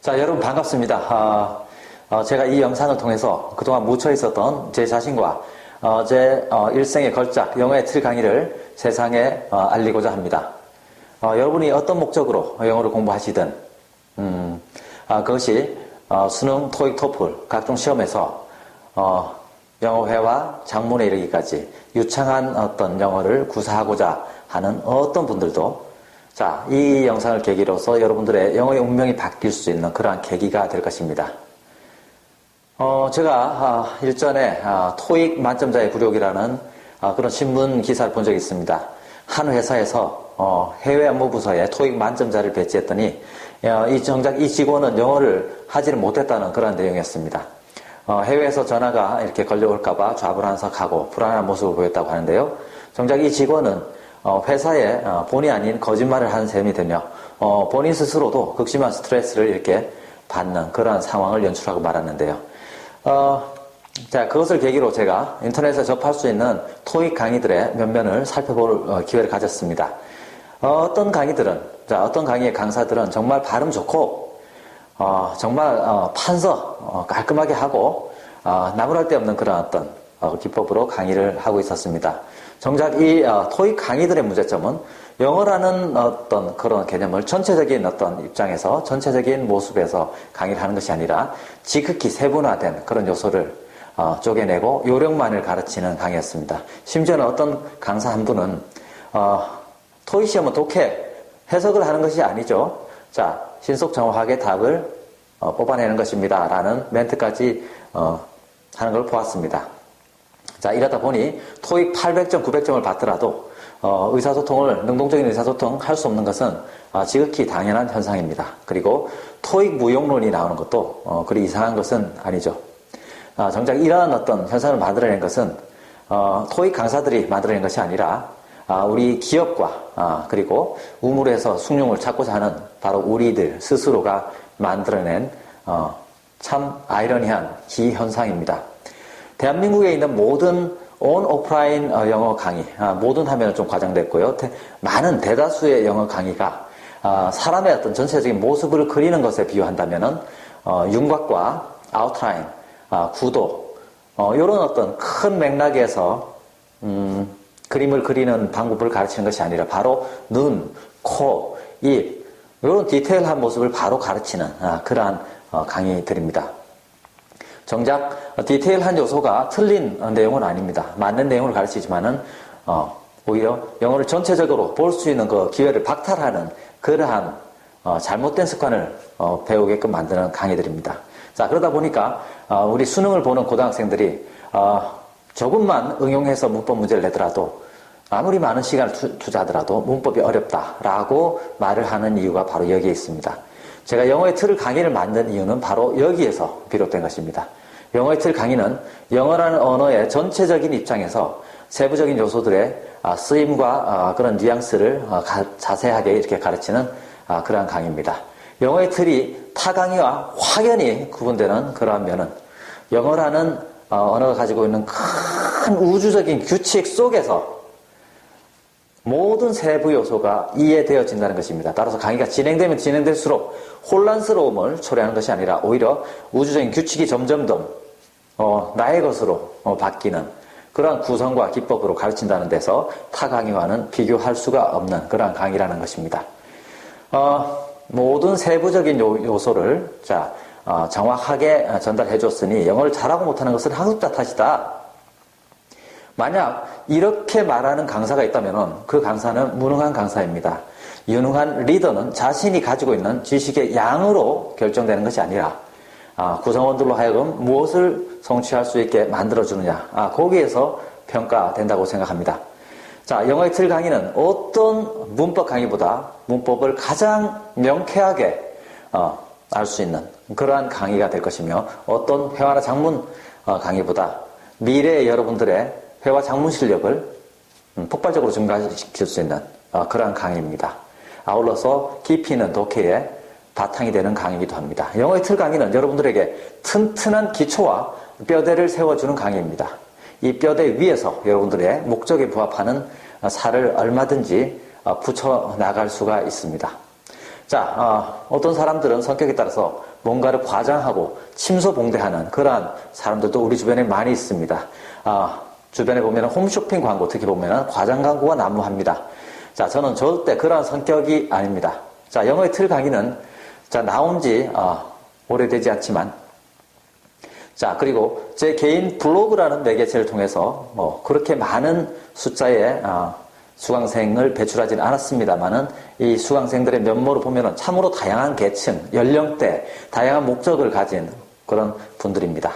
자, 여러분 반갑습니다. 아, 어, 제가 이 영상을 통해서 그동안 묻혀 있었던 제 자신과 어, 제 어, 일생의 걸작, 영어의 틀 강의를 세상에 어, 알리고자 합니다. 어, 여러분이 어떤 목적으로 영어를 공부하시든, 음, 아, 그것이 어, 수능, 토익, 토플 각종 시험에서 어, 영어회화, 장문에 이르기까지 유창한 어떤 영어를 구사하고자 하는 어떤 분들도 자, 이 영상을 계기로서 여러분들의 영어의 운명이 바뀔 수 있는 그러한 계기가 될 것입니다. 어, 제가 아, 일전에 아, 토익 만점자의 굴욕이라는 아, 그런 신문 기사를 본 적이 있습니다. 한 회사에서 어, 해외 업무부서에 토익 만점자를 배치했더니 어, 이 정작 이 직원은 영어를 하지를 못했다는 그런 내용이었습니다. 어, 해외에서 전화가 이렇게 걸려올까봐 좌불안석하고 불안한 모습을 보였다고 하는데요. 정작 이 직원은 어, 회사에 어, 본의 아닌 거짓말을 한 셈이 되며 어, 본인 스스로도 극심한 스트레스를 이렇게 받는 그러한 상황을 연출하고 말았는데요. 어, 자, 그것을 계기로 제가 인터넷에 접할 수 있는 토익 강의들의 면면을 살펴볼 어, 기회를 가졌습니다. 어, 떤 강의들은, 자, 어떤 강의의 강사들은 정말 발음 좋고, 어, 정말, 어, 판서, 어, 깔끔하게 하고, 어, 나무랄 데 없는 그런 어떤, 어, 기법으로 강의를 하고 있었습니다. 정작 이, 어, 토익 강의들의 문제점은 영어라는 어떤 그런 개념을 전체적인 어떤 입장에서, 전체적인 모습에서 강의를 하는 것이 아니라 지극히 세분화된 그런 요소를 어, 쪼개내고 요령만을 가르치는 강의였습니다. 심지어는 어떤 강사 한 분은 어, 토익 시험은 독해 해석을 하는 것이 아니죠. 자 신속 정확하게 답을 어, 뽑아내는 것입니다라는 멘트까지 어, 하는 걸 보았습니다. 자 이러다 보니 토익 800점, 900점을 받더라도 어, 의사소통을 능동적인 의사소통 할 수 없는 것은 어, 지극히 당연한 현상입니다. 그리고 토익 무용론이 나오는 것도 어, 그리 이상한 것은 아니죠. 아, 정작 이러한 어떤 현상을 만들어낸 것은 어, 토익 강사들이 만들어낸 것이 아니라 아, 우리 기업과 아, 그리고 우물에서 숭늉을 찾고자 하는 바로 우리들 스스로가 만들어낸 어, 참 아이러니한 기현상입니다. 대한민국에 있는 모든 온 오프라인 어, 영어 강의, 아, 모든 하면은 좀 과장됐고요. 대, 많은 대다수의 영어 강의가 아, 사람의 어떤 전체적인 모습을 그리는 것에 비유한다면은 어, 윤곽과 아웃라인, 아, 구도, 어, 이런 어떤 큰 맥락에서 음, 그림을 그리는 방법을 가르치는 것이 아니라 바로 눈, 코, 입 이런 디테일한 모습을 바로 가르치는 아, 그러한 어, 강의들입니다. 정작 디테일한 요소가 틀린 내용은 아닙니다. 맞는 내용을 가르치지만은 어, 오히려 영어를 전체적으로 볼 수 있는 그 기회를 박탈하는 그러한 어, 잘못된 습관을 어, 배우게끔 만드는 강의들입니다. 자 그러다 보니까 어, 우리 수능을 보는 고등학생들이 어, 조금만 응용해서 문법 문제를 내더라도 아무리 많은 시간을 투, 자하더라도 문법이 어렵다라고 말을 하는 이유가 바로 여기에 있습니다. 제가 영어의 틀을 강의를 만든 이유는 바로 여기에서 비롯된 것입니다. 영어의 틀 강의는 영어라는 언어의 전체적인 입장에서 세부적인 요소들의 아, 쓰임과 아, 그런 뉘앙스를 아, 자세하게 이렇게 가르치는 그러한 강의입니다. 영어의 틀이 타 강의와 확연히 구분되는 그러한 면은 영어라는 어, 언어가 가지고 있는 큰 우주적인 규칙 속에서 모든 세부 요소가 이해되어진다는 것입니다. 따라서 강의가 진행되면 진행될수록 혼란스러움을 초래하는 것이 아니라 오히려 우주적인 규칙이 점점점 어, 나의 것으로 어, 바뀌는 그러한 구성과 기법으로 가르친다는 데서 타 강의와는 비교할 수가 없는 그러한 강의라는 것입니다. 어, 모든 세부적인 요, 소를 자, 어, 정확하게 전달해 줬으니 영어를 잘하고 못하는 것은 학습자 탓이다. 만약 이렇게 말하는 강사가 있다면 그 강사는 무능한 강사입니다. 유능한 리더는 자신이 가지고 있는 지식의 양으로 결정되는 것이 아니라 아, 구성원들로 하여금 무엇을 성취할 수 있게 만들어주느냐 아, 거기에서 평가된다고 생각합니다. 자, 영어의 틀 강의는 어떤 문법 강의보다 문법을 가장 명쾌하게 어, 알 수 있는 그러한 강의가 될 것이며 어떤 회화나 장문 어, 강의보다 미래의 여러분들의 회화 장문 실력을 음, 폭발적으로 증가시킬 수 있는 어, 그러한 강의입니다. 아울러서 깊이 있는 독해에 바탕이 되는 강의이기도 합니다. 영어의 틀 강의는 여러분들에게 튼튼한 기초와 뼈대를 세워주는 강의입니다. 이 뼈대 위에서 여러분들의 목적에 부합하는 살을 얼마든지 어, 붙여 나갈 수가 있습니다. 자, 어, 떤 사람들은 성격에 따라서 뭔가를 과장하고 침소봉대하는 그러한 사람들도 우리 주변에 많이 있습니다. 아, 주변에 보면 홈쇼핑 광고 특히 보면 과장 광고가 난무합니다. 자, 저는 절대 그러한 성격이 아닙니다. 자, 영어의 틀 강의는 자 나온 지 어, 오래되지 않지만 자 그리고 제 개인 블로그라는 매개체를 통해서 뭐 그렇게 많은 숫자의 어, 수강생을 배출하지는 않았습니다만은 이 수강생들의 면모를 보면은 참으로 다양한 계층, 연령대, 다양한 목적을 가진 그런 분들입니다.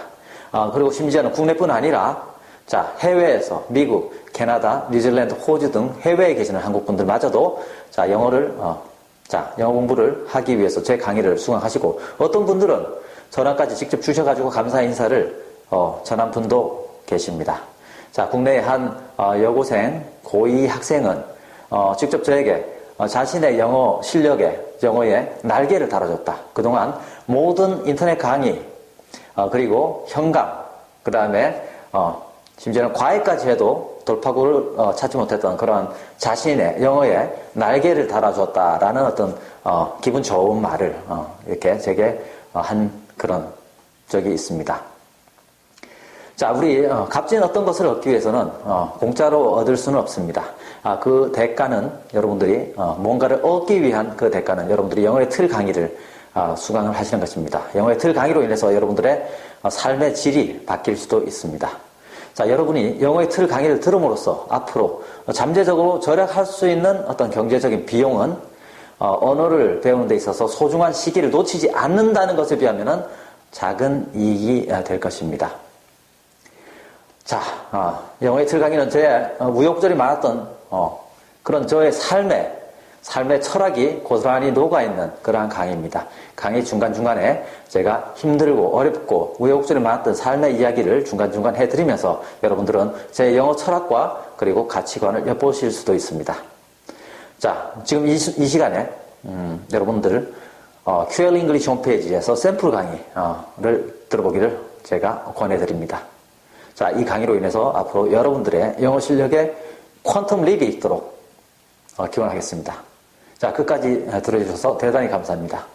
어, 그리고 심지어는 국내뿐 아니라 자 해외에서 미국, 캐나다, 뉴질랜드, 호주 등 해외에 계시는 한국 분들마저도 자 영어를 어, 자, 영어 공부를 하기 위해서 제 강의를 수강하시고 어떤 분들은 전화까지 직접 주셔가지고 감사 인사를 어, 전한 분도 계십니다. 자, 국내의 한 어, 여고생 고2 학생은 어, 직접 저에게 어, 자신의 영어 실력에 영어에 날개를 달아줬다. 그동안 모든 인터넷 강의 어, 그리고 현강 그 다음에 어, 심지어는 과외까지 해도 돌파구를 어, 찾지 못했던 그런 자신의 영어에 날개를 달아줬다라는 어떤 어, 기분 좋은 말을 어, 이렇게 제게 어, 한 그런 적이 있습니다. 자, 우리 어, 값진 어떤 것을 얻기 위해서는 어, 공짜로 얻을 수는 없습니다. 아, 그 대가는 여러분들이 어, 뭔가를 얻기 위한 그 대가는 여러분들이 영어의 틀 강의를 아, 수강을 하시는 것입니다. 영어의 틀 강의로 인해서 여러분들의 어, 삶의 질이 바뀔 수도 있습니다. 자, 여러분이 영어의 틀 강의를 들음으로써 앞으로 잠재적으로 절약할 수 있는 어떤 경제적인 비용은 어, 언어를 배우는 데 있어서 소중한 시기를 놓치지 않는다는 것에 비하면 작은 이익이 될 것입니다. 자, 어, 영어의 틀 강의는 제 우욕절이 많았던 어, 그런 저의 삶의 삶의 철학이 고스란히 녹아있는 그러한 강의입니다. 강의 중간중간에 제가 힘들고 어렵고 우여곡절이 많았던 삶의 이야기를 중간중간 해드리면서 여러분들은 제 영어 철학과 그리고 가치관을 엿보실 수도 있습니다. 자, 지금 이, 이 시간에 음, 여러분들 어, QL 잉글리시 홈페이지에서 샘플 강의를 어, 들어보기를 제가 권해드립니다. 자, 이 강의로 인해서 앞으로 여러분들의 영어 실력에 퀀텀 립이 있도록 어, 기원하겠습니다. 자, 끝까지 들어주셔서 대단히 감사합니다.